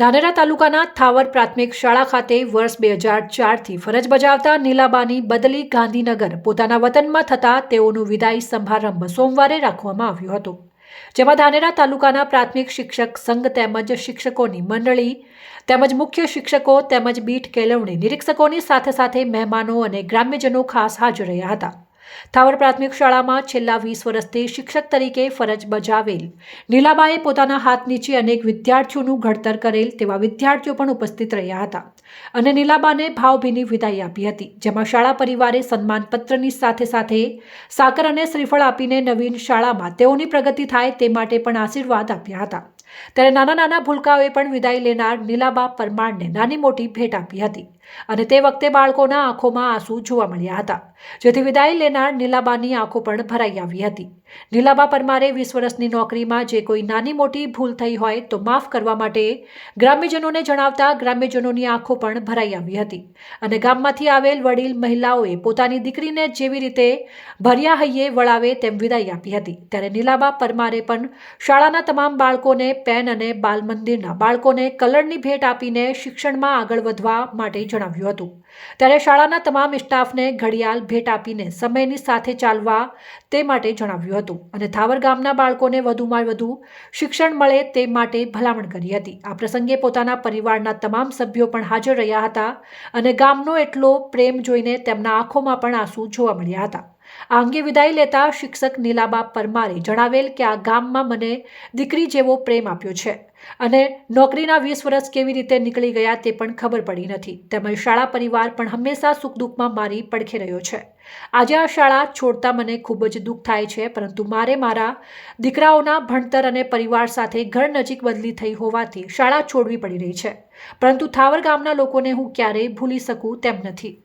ધાનેરા તાલુકાના થાવર પ્રાથમિક શાળા ખાતે વર્ષ બે હજાર ચારથી ફરજ બજાવતા નીલાબાની બદલી ગાંધીનગર પોતાના વતનમાં થતા તેઓનું વિદાય સમારંભ સોમવારે રાખવામાં આવ્યો હતો. જેમાં ધાનેરા તાલુકાના પ્રાથમિક શિક્ષક સંઘ તેમજ શિક્ષકોની મંડળી તેમજ મુખ્ય શિક્ષકો તેમજ બીટ કેળવણી નિરીક્ષકોની સાથે સાથે મહેમાનો અને ગ્રામ્યજનો ખાસ હાજર રહ્યા હતા. થાવર પ્રાથમિક શાળામાં છેલ્લા વીસ વર્ષથી શિક્ષક તરીકે ફરજ બજાવેલ. નીલાબાએ પોતાના હાથ નીચે અનેક વિદ્યાર્થીઓનું ઘડતર કરેલ તેવા વિદ્યાર્થીઓ પણ ઉપસ્થિત રહ્યા હતા અને નીલાબાને ભાવભીની વિદાય આપી હતી, જેમાં શાળા પરિવારે સન્માનપત્રની સાથે સાથે સાકર અને શ્રીફળ આપીને નવીન શાળામાં તેઓની પ્રગતિ થાય તે માટે પણ આશીર્વાદ આપ્યા હતા. ત્યારે નાના નાના ભૂલકાઓએ પણ વિદાય લેનાર નીલાબા પરમારને નાની મોટી ભેટ આપી હતી અને તે વખતે બાળકોના આંખોમાં આંસુ જોવા મળ્યા હતા. જેથી વિદાય લેનાર નીલાબાની આંખો પણ ભરાઈ આવી હતી. નીલાબા પરમારે વીસ વર્ષની નોકરીમાં જે કોઈ નાની મોટી ભૂલ થઈ હોય તો માફ કરવા માટે ગ્રામ્યજનોને જણાવતા ગ્રામ્યજનોની આંખો પણ ભરાઈ આવી હતી અને ગામમાંથી આવેલ વડીલ મહિલાઓએ પોતાની દીકરીને જેવી રીતે ભર્યા હૈયે વળાવે તેમ વિદાય આપી હતી. ત્યારે નીલાબા પરમારે પણ શાળાના તમામ બાળકોને પેન અને બાલ મંદિરના બાળકોને કલરની ભેટ આપીને શિક્ષણમાં આગળ વધવા માટે જણાવ્યું હતું. ત્યારે શાળાના તમામ સ્ટાફને ઘડિયાળ ભેટ આપીને સમયની સાથે ચાલવા તે માટે જણાવ્યું હતું અને થાવર ગામના બાળકોને વધુમાં વધુ શિક્ષણ મળે તે માટે ભલામણ કરી હતી. આ પ્રસંગે પોતાના પરિવારના તમામ સભ્યો પણ હાજર રહ્યા હતા અને ગામનો એટલો પ્રેમ જોઈને તેમના આંખોમાં પણ આંસુ જોવા મળ્યા હતા. આ અંગે વિદાય લેતા શિક્ષક નીલાબા પરમારે જણાવેલ કે આ ગામમાં મને દીકરી જેવો પ્રેમ આપ્યો છે અને નોકરીના વીસ વર્ષ કેવી રીતે નીકળી ગયા તે પણ ખબર પડી નથી. તેમજ શાળા પરિવાર પણ હંમેશા સુખ દુઃખમાં મારી પડખે રહ્યો છે. આજે આ શાળા છોડતા મને ખૂબ જ દુઃખ થાય છે, પરંતુ મારે મારા દીકરાઓના ભણતર અને પરિવાર સાથે ઘર નજીક બદલી થઈ હોવાથી શાળા છોડવી પડી રહી છે. પરંતુ થાવર ગામના લોકોને હું ક્યારેય ભૂલી શકું તેમ નથી.